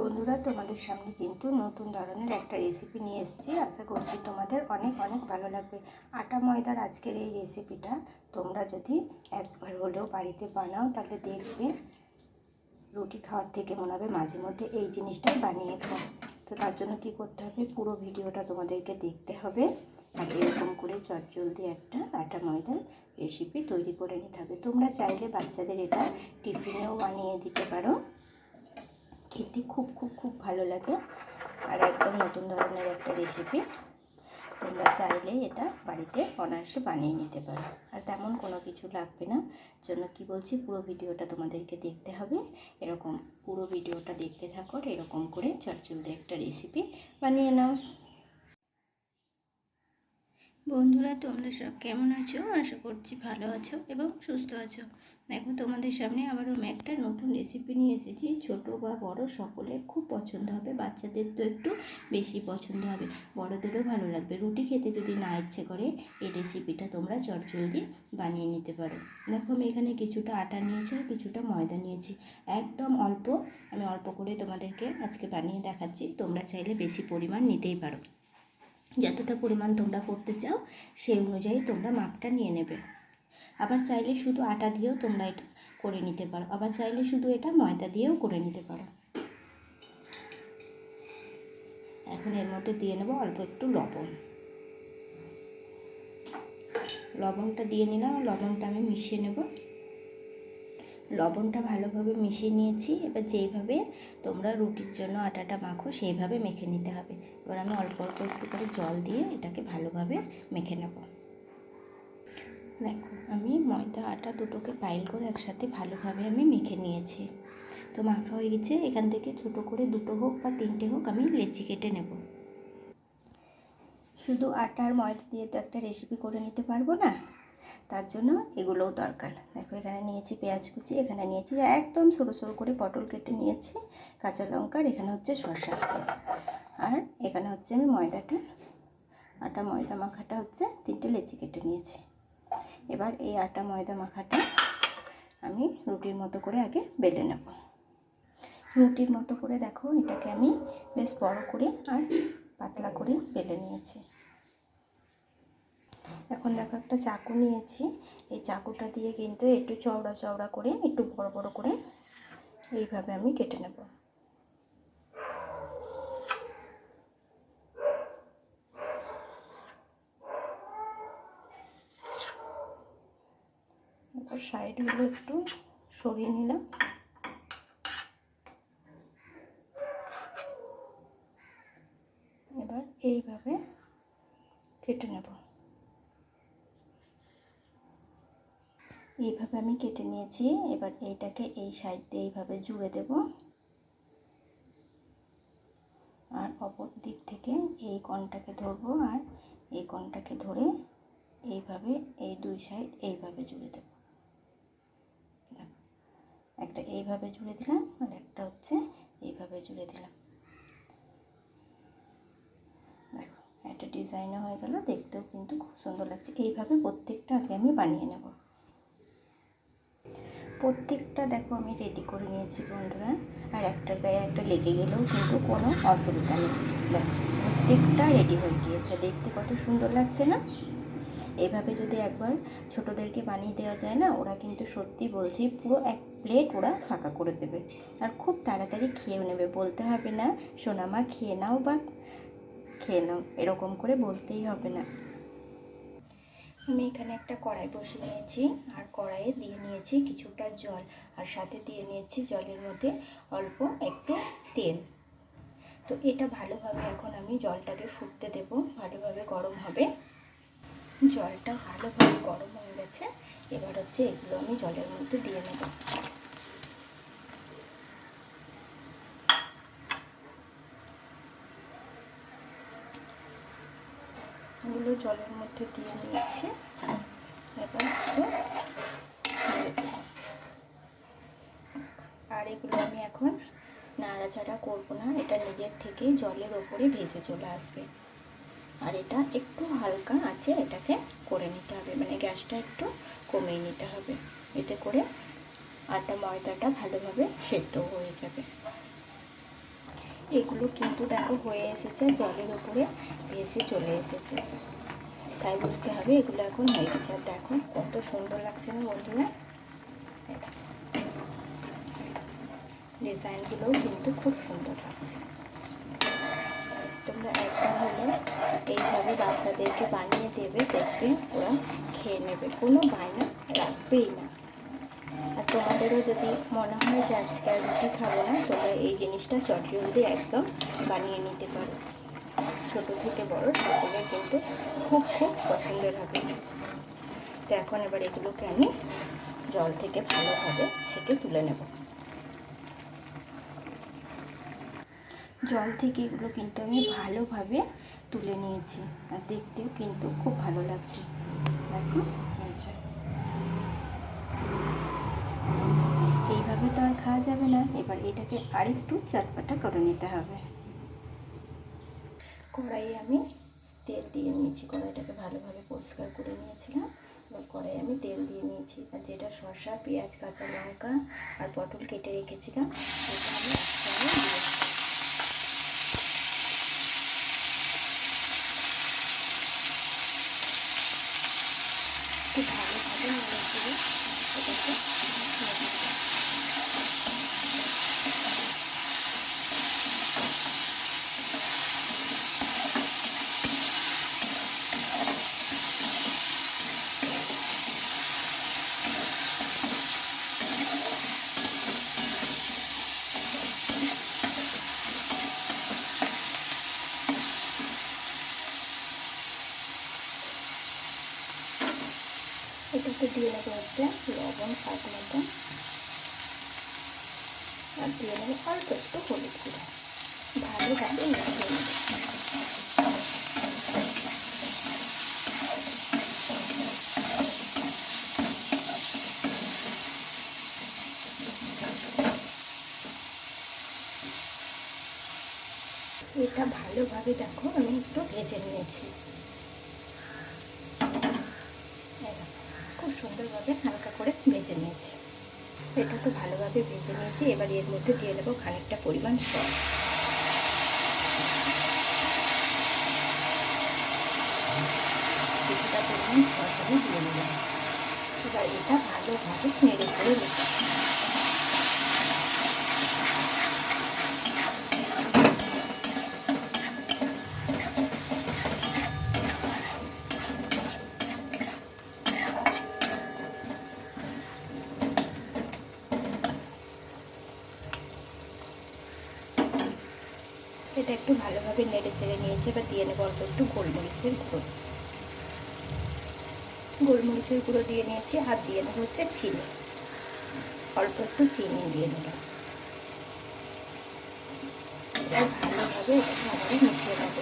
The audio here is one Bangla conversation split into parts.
বন্ধুরা, তোমাদের সামনে কিন্তু নতুন ধরনের একটা রেসিপি নিয়ে এসেছি। আশা করছি তোমাদের অনেক অনেক ভালো লাগবে। আটা ময়দার আজকের এই রেসিপিটা তোমরা যদি একবার হলেও বাড়িতে বানাও, তাহলে দেখবে রুটি খাওয়ার থেকে মনে হবে মাঝে মধ্যে এই জিনিসটাই বানিয়ে খাও। তো তার জন্য কি করতে হবে? পুরো ভিডিওটা তোমাদেরকে দেখতে হবে আর এরকম করে চটজলদি একটা আটা ময়দার রেসিপি তৈরি করে নিতে হবে। তোমরা চাইলে বাচ্চাদের এটা টিফিনেও বানিয়ে দিতে পারো। খেতে খুব খুব খুব ভালো লাগে। আর একদম নতুন ধরনের একটা রেসিপি তোমরা চাইলে এটা বাড়িতে অনায়াসে বানিয়ে নিতে পারো। আর তেমন কোনো কিছু লাগবে না। জন্য কি বলছি, পুরো ভিডিওটা তোমাদেরকে দেখতে হবে। এরকম পুরো ভিডিওটা দেখতে থাকো এরকম করে চটচলদি একটা রেসিপি বানিয়ে নাও। বন্ধুরা, তোমরা সব কেমন আছো? আশা করছি ভালো আছো এবং সুস্থ আছো। দেখো, তোমাদের সামনে আবার আমি একটা নতুন রেসিপি নিয়ে এসেছি। ছোট বা বড় সকলের খুব পছন্দ হবে। বাচ্চাদের তো একটু বেশি পছন্দ হবে। বড়দেরও ভালো লাগবে। রুটি খেতে যদি না ইচ্ছে করে, এই রেসিপিটা তোমরা চটজলদি বানিয়ে নিতে পারো। দেখো, আমি এখানে কিছুটা আটা নিয়েছি আর কিছুটা ময়দা নিয়েছি। একদম অল্প, আমি অল্প করে তোমাদেরকে আজকে বানিয়ে দেখাচ্ছি। তোমরা চাইলে বেশি পরিমাণ নিতেই পারো। যতটা পরিমাণ তোমরা করতে চাও, সেই অনুযায়ী তোমরা মাপটা নিয়ে নেবে। আবার চাইলে শুধু আটা দিয়েও তোমরা এটা করে নিতে পারো। আবার চাইলে শুধু এটা ময়দা দিয়েও করে নিতে পারো। এখন এর মধ্যে দিয়ে নেব অল্প একটু লবণ। লবণটা দিয়ে নিলাম। লবণটা আমি মিশিয়ে নেব। লবণটা ভালোভাবে মিশিয়ে নিয়েছি। এবার যেইভাবে তোমরা রুটির জন্য আটাটা মাখো, সেইভাবে মেখে নিতে হবে। এবার আমি অল্প অল্প একটু করে জল দিয়ে এটাকে ভালোভাবে মেখে নেব। দেখো, আমি ময়দা, আটা দুটোকে পাইল করে একসাথে ভালোভাবে আমি মেখে নিয়েছি। তো মাখা হয়ে গেছে। এখান থেকে ছোট করে দুটো হোক বা তিনটে হোক আমি লেচি কেটে নেব। শুধু আটা আর ময়দা দিয়ে তো একটা রেসিপি করে নিতে পারব না? তার জন্য এগুলোও দরকার। দেখো এখানে নিয়েছি পেঁয়াজ কুচি, এখানে নিয়েছি একদম সরু সরু করে পটল কেটে নিয়েছি, কাঁচা লঙ্কার এখানে হচ্ছে শসা আর এখানে হচ্ছে আমি ময়দাটা, আটা ময়দা মাখাটা হচ্ছে তিনটে লেচি কেটে নিয়েছি। এবার এই আটা ময়দা মাখাটা আমি রুটির মতো করে আগে বেলে নেব। রুটির মতো করে দেখো এটাকে আমি বেশ বড় করে আর পাতলা করে বেলে নিয়েছি। এখন দেখো একটা চাকু নিয়েছি। এই চাকুটা দিয়ে কিন্তু একটু চওড়া চওড়া করে, একটু বড় বড় করে এইভাবে আমি কেটে নেব। সাইডগুলো একটু সরিয়ে নিলাম। এবার এইভাবে কেটে নেব। এইভাবে আমি কেটে নিয়েছি। এবার এইটাকে এই সাইড দিয়ে এইভাবে জুড়ে দেব। আর অপর দিক থেকে এই কনটাকে ধরবো আর এই কনটাকে ধরে এইভাবে এই দুই সাইড এইভাবে জুড়ে দেব। একটা এইভাবে জুড়ে দিলাম আর একটা হচ্ছে এইভাবে জুড়ে দিলাম। দেখো, একটা ডিজাইনও হয়ে গেল। দেখতেও কিন্তু খুব সুন্দর লাগছে। এইভাবে প্রত্যেকটা আগে আমি বানিয়ে নেব। প্রত্যেকটা, দেখো আমি রেডি করে নিয়েছি বন্ধুরা। আর একটা গায়ে একটা লেগে গেলেও কিন্তু কোনো অসুবিধা নেই। দেখো, প্রত্যেকটা রেডি হয়ে গিয়েছে। দেখতে কত সুন্দর লাগছে না? এভাবে যদি একবার ছোটোদেরকে বানিয়ে দেওয়া যায় না, ওরা কিন্তু সত্যি বলছি পুরো এক প্লেট ওরা ফাঁকা করে দেবে। আর খুব তাড়াতাড়ি খেয়ে নেবে, বলতে হবে না, সোনামা খেয়ে নাও বা খেয়ে নাও, এরকম করে বলতেই হবে না। আমি এখানে একটা কড়াই বসিয়ে নিয়েছি, আর কড়াইয়ে দিয়ে নিয়েছি কিছুটা জল, আর সাথে দিয়ে নিয়েছি জলের মধ্যে অল্প একটু তেল। তো এটা ভালোভাবে এখন আমি জলটাকে ফুটতে দেব, ভালোভাবে গরম হবে। জলটা ভালোভাবে গরম হয়ে গেছে, এবার হচ্ছে এগুলো আমি জলের মধ্যে দিয়ে নেব। এগুলো জলের মধ্যে দিয়ে নিয়েছি এবার আর এগুলো আমি এখন নাড়াচাড়া করব না, এটা নিজের থেকেই জলের ওপরে ভেসে চলে আসবে। আর এটা একটু হালকা আছে, এটাকে করে নিতে হবে মানে গ্যাসটা একটু কমিয়ে নিতে হবে। এতে করে আটা, ময়দাটা ভালোভাবে সেদ্ধ হয়ে যাবে। এগুলো কিন্তু দেখো হয়ে এসেছে, জলের উপরে ভেসে চলে এসেছে। তাই বুঝতে হবে এগুলো এখন হয়ে গেছে। আর দেখো কত সুন্দর লাগছে না বন্ধুরা। ডিজাইনগুলোও কিন্তু খুব সুন্দর লাগছে। তোমরা একবার হলে এইভাবে বাচ্চাদেরকে বানিয়ে দেবে, দেখবে ওরা খেয়ে নেবে। কোনো বায়না রাখবেই না। তোমাদেরও যদি মনে হয় যে আজকে আর রুটি খাব না তোমরা এই জিনিসটা চটজলদি একদম বানিয়ে নিতে পারো। ছোটো থেকে বড় সকলের কিন্তু খুব খুব পছন্দের হবে। তো এখন এবার এগুলোকে আমি জল থেকে ভালোভাবে সেকে তুলে নেব। জল থেকে এগুলো কিন্তু আমি ভালোভাবে তুলে নিয়েছি, আর দেখতেও কিন্তু খুব ভালো লাগছে। দেখো এই যে। এইভাবে তো আর খাওয়া যাবে না। এবার এটাকে আরেকটু চটপাটা করে নিতে হবে। কড়াইয়ে আমি তেল দিয়ে নিয়েছি। কড়াইটাকে ভালোভাবে পরিষ্কার করে নিয়েছিলাম। এবার কড়াই আমি তেল দিয়ে নিয়েছি। আর যেটা শসা, পেঁয়াজ, কাঁচা লঙ্কা আর পটল কেটে রেখেছিলাম, সেটা আমি ভালোভাবে ভেজে নেব। এটাকে দিয়ে নেব হচ্ছে লবণ, স্বাদ মতো। আর দিয়ে নেব অল্প একটু হলুদ গুঁড়ো। ভালোভাবে মিশিয়ে এটা ভালোভাবে দেখো, আমি একটু ভেজে নিয়েছি এই দেখো, খুব সুন্দরভাবে হালকা করে ভেজে নিয়েছি। এটা তো ভালোভাবে ভেজে নিয়েছি, এবার এর মধ্যে দিয়ে দেবো খানিকটা পরিমাণ সব কিছুটা পরিমাণ সস দিয়ে এবার এটা ভালোভাবে নেড়ে করে নিতে এটা একটু ভালোভাবে নেড়ে চেড়ে নিয়েছে, এবার দিয়ে নেব অল্প একটু গোলমরিচের গুঁড়ো। গোলমরিচের গুঁড়ো দিয়ে নিয়েছি আর দিয়ে নেব হচ্ছে চিনি। অল্প একটু চিনি দিয়ে নিলাম ভালোভাবে এটাকে আমাদের মিশিয়ে নেব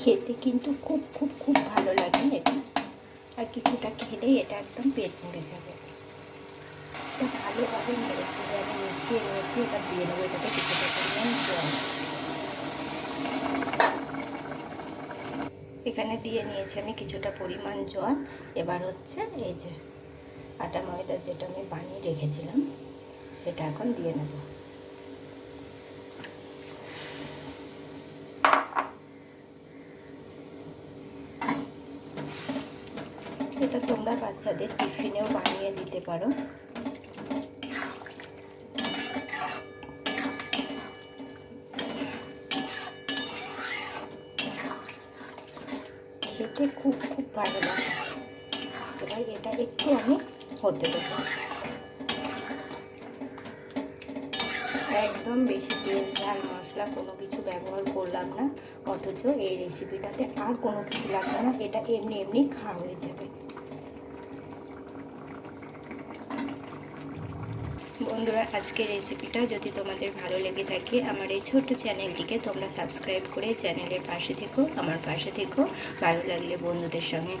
খেতে কিন্তু খুব খুব খুব ভালো লাগে এটা আর কিছুটা খেলেই এটা একদম পেট ভরে যাবে এটা এটা দিয়ে নেব এটাতে কিছুটা পরিমাণ জল এখানে দিয়ে নিয়েছি আমি কিছুটা পরিমাণ জল। এবার হচ্ছে এই যে আটা ময়দার যেটা আমি বানিয়ে রেখেছিলাম, সেটা এখন দিয়ে নেব। এটা তোমরা বাচ্চাদের টিফিনেও বানিয়ে দিতে পারো। খেতে খুব খুব ভালো লাগে এবার এটা একটু আমি হতে দেবো। একদম বেশি তেল, ঝাল, মশলা কোনো কিছু ব্যবহার করলাম না। অথচ এই রেসিপিটাতে আর কোনো কিছু লাগবে না। এটা এমনি এমনি খাওয়া হয়ে যাবে। বন্ধুরা, আজকের রেসিপিটা যদি তোমাদের ভালো লেগে থাকে, আমার এই ছোট্ট চ্যানেলটিকে তোমরা সাবস্ক্রাইব করে চ্যানেলের পাশে থেকো, আমার পাশে থেকো। ভালো লাগলে বন্ধুদের সঙ্গে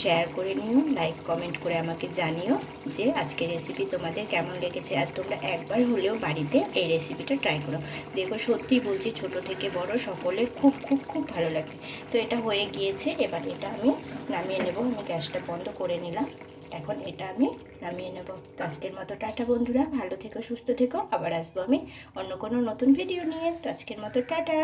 শেয়ার করে নিও লাইক কমেন্ট করে আমাকে জানিও যে আজকের রেসিপি তোমাদের কেমন লেগেছে। আর তোমরা একবার হলেও বাড়িতে এই রেসিপিটা ট্রাই করো। দেখো সত্যি বলছি, ছোট থেকে বড় সকলের খুব খুব খুব ভালো লাগবে। তো এটা হয়ে গিয়েছে, এবার এটা আমি নামিয়ে নেব। আমি গ্যাসটা বন্ধ করে নিলাম। এখন এটা আমি নামিয়ে নেব। আজকের মতো টাটা বন্ধুরা, ভালো থেকো, সুস্থ থেকো। আবার আসব আমি অন্য কোনো নতুন ভিডিও নিয়ে। আজকের মতো টাটা।